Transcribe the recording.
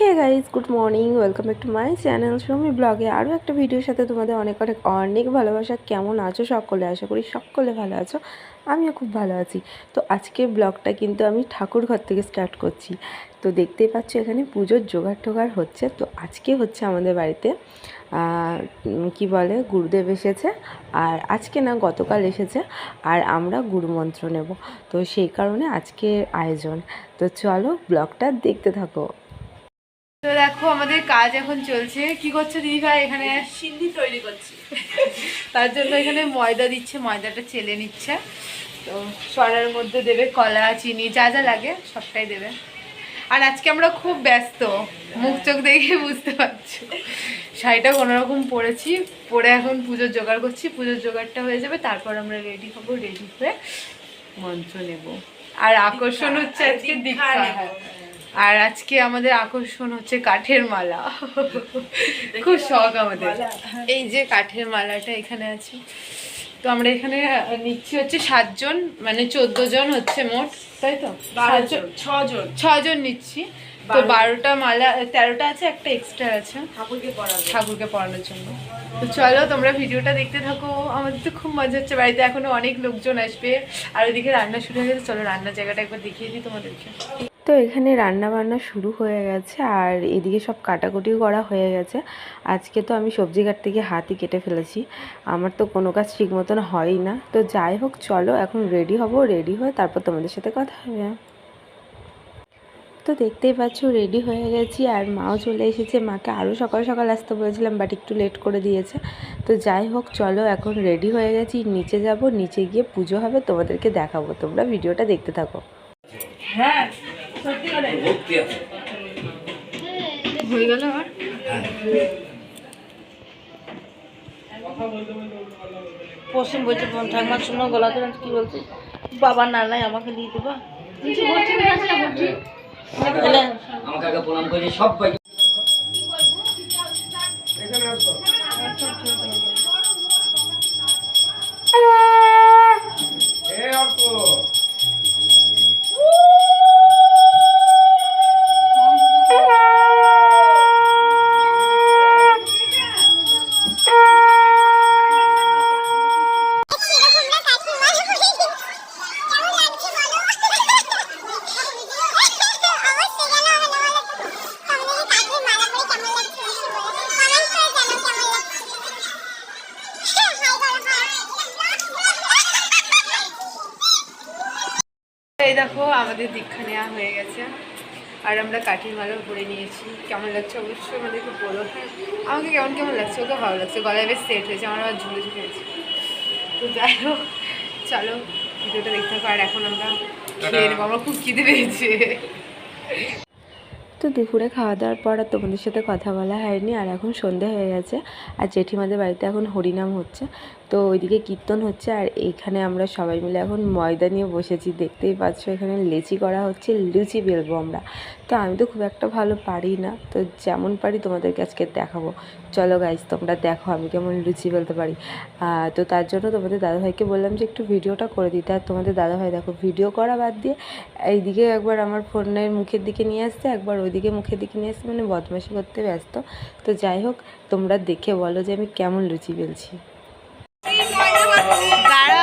Hey guys good morning welcome back to my channel Sumi ব্লগে আরও একটা ভিডিওর সাথে তোমাদের অনেক অনেক অনেক ভালোবাসা। কেমন আছো সকলে? আশা করি সকলে ভালো আছো। আমিও খুব ভালো আছি। তো আজকে ব্লগটা কিন্তু আমি ঠাকুর ঘর থেকে স্টার্ট করছি। তো দেখতেই পাচ্ছ এখানে পুজোর জোগাড় টোগাড় হচ্ছে। তো আজকে হচ্ছে আমাদের বাড়িতে কি বলে, গুরুদেব এসেছে। আর আজকে না, গতকাল এসেছে। আর আমরা গুরুমন্ত্র নেব। তো সেই কারণে আজকে আয়োজন। তো চলো ব্লগটা দেখতে থাকো। দেখো আমাদের কাজ এখন চলছে। কি করছ দিদি ভাই এখানে? সিন্ধি তৈরি করছি। তার জন্য এখানে ময়দা দিচ্ছে ময়দাটা চেলে নিচ্ছে। তো সরার মধ্যে দেবে কলা চিনি যা যা লাগে সবটাই দেবে। আর আজকে আমরা খুব ব্যস্ত মুখ চোখ দেখে বুঝতে পারছ। শাড়িটা কোনোরকম পরেছি পরে এখন পুজোর জোগাড় করছি। পুজোর জোগাড়টা হয়ে যাবে তারপর আমরা রেডি হব রেডি হয়ে মঞ্চ নেব। আর আকর্ষণ হচ্ছে আজকে দীক্ষা আর আজকে আমাদের আকর্ষণ হচ্ছে কাঠের মালা। খুব শখ আমাদের। এই যে কাঠের মালাটা এখানে আছে। তো আমরা এখানে নিচ্ছি হচ্ছে সাতজন মানে চোদ্দ জন হচ্ছে মোট তাই তো? ছজন। ছজন নিচ্ছি। তো বারোটা মালা তেরোটা আছে একটা এক্সট্রা আছে ঠাকুরকে ঠাকুরকে পড়ানোর জন্য। তো চলো তোমরা ভিডিওটা দেখতে থাকো। আমাদের তো খুব মজা হচ্ছে বাড়িতে এখনও অনেক লোকজন আসবে। আর ওইদিকে রান্না শুরু হয়ে গেছে চলো রান্নার জায়গাটা একবার দেখিয়ে দিই তোমাদেরকে। তো এখানে রান্না বান্না শুরু হয়ে গেছে আর এদিকে সব কাটাকুটিও করা হয়ে গেছে। আজকে তো আমি সবজি কাটতে গিয়ে হাতই কেটে ফেলেছি। আমার তো কোনো কাজ ঠিক মতন হয়ই না। তো যাই হোক, চলো এখন রেডি হব রেডি হয়ে তারপর তোমাদের সাথে কথা হবে। তো দেখতেই পাচ্ছ রেডি হয়ে গেছি আর মাও চলে এসেছে। মাকে আরও সকাল সকাল আসতে বলেছিলাম বাট একটু লেট করে দিয়েছে। তো যাই হোক, চলো এখন রেডি হয়ে গেছি। নিচে যাব, নিচে গিয়ে পুজো হবে, তোমাদেরকে দেখাবো। তোমরা ভিডিওটা দেখতে থাকো। হ্যাঁ হয়ে গেল আমার পশ্চিম বলছে ঠাকুমার শুনো গলা ধরে কি বলছে বাবা না নাই আমাকে দিয়ে দেবা। আমাকে আগে প্রণাম করে সবাই এই দেখো আমাদের দীক্ষা নেওয়া হয়ে গেছে। আর আমরা কাঠির মালাও পরে নিয়েছি। কেমন লাগছে? অবশ্যই আমাদেরকে বলো। হ্যাঁ আমাকে কেমন কেমন লাগছে? ওকে ভালো লাগছে। গলায় বেশ সেট হয়েছে। আমার আবার ঝুলে ঝুলে আছে তো যাই হোক চলো ভিডিওটা দেখতে থাকো। আর এখন আমরা খেয়ে নেব। আমার খুব খিদে পেয়েছে। তো দুপুরে খাওয়া দাওয়ার পর আর তোমাদের সাথে কথা বলা হয়নি। আর এখন সন্ধে হয়ে গেছে। আর জেঠিমাদের বাড়িতে এখন হরিনাম হচ্ছে। তো ওইদিকে কীর্তন হচ্ছে আর এখানে আমরা সবাই মিলে এখন ময়দা নিয়ে বসেছি। দেখতেই পাচ্ছ এখানে লেচি করা হচ্ছে, লুচি বেলবো আমরা। তো আমি তো খুব একটা ভালো পারি না, তো যেমন পারি তোমাদেরকে আজকে দেখাবো। চলো গাইজ তোমরা দেখো আমি কেমন লুচি বেলতে পারি। তো তার জন্য তোমাদের দাদাভাইকে বললাম যে একটু ভিডিওটা করে দিতে। আর তোমাদের দাদাভাই দেখো ভিডিও করা বাদ দিয়ে এইদিকে একবার আমার ফোনের মুখের দিকে নিয়ে আসছে, একবার ওইদিকে মুখের দিকে নিয়ে আসছে মানে বদমাশি করতে ব্যস্ত। তো যাই হোক, তোমরা দেখে বলো যে আমি কেমন লুচি বেলছি। 来了。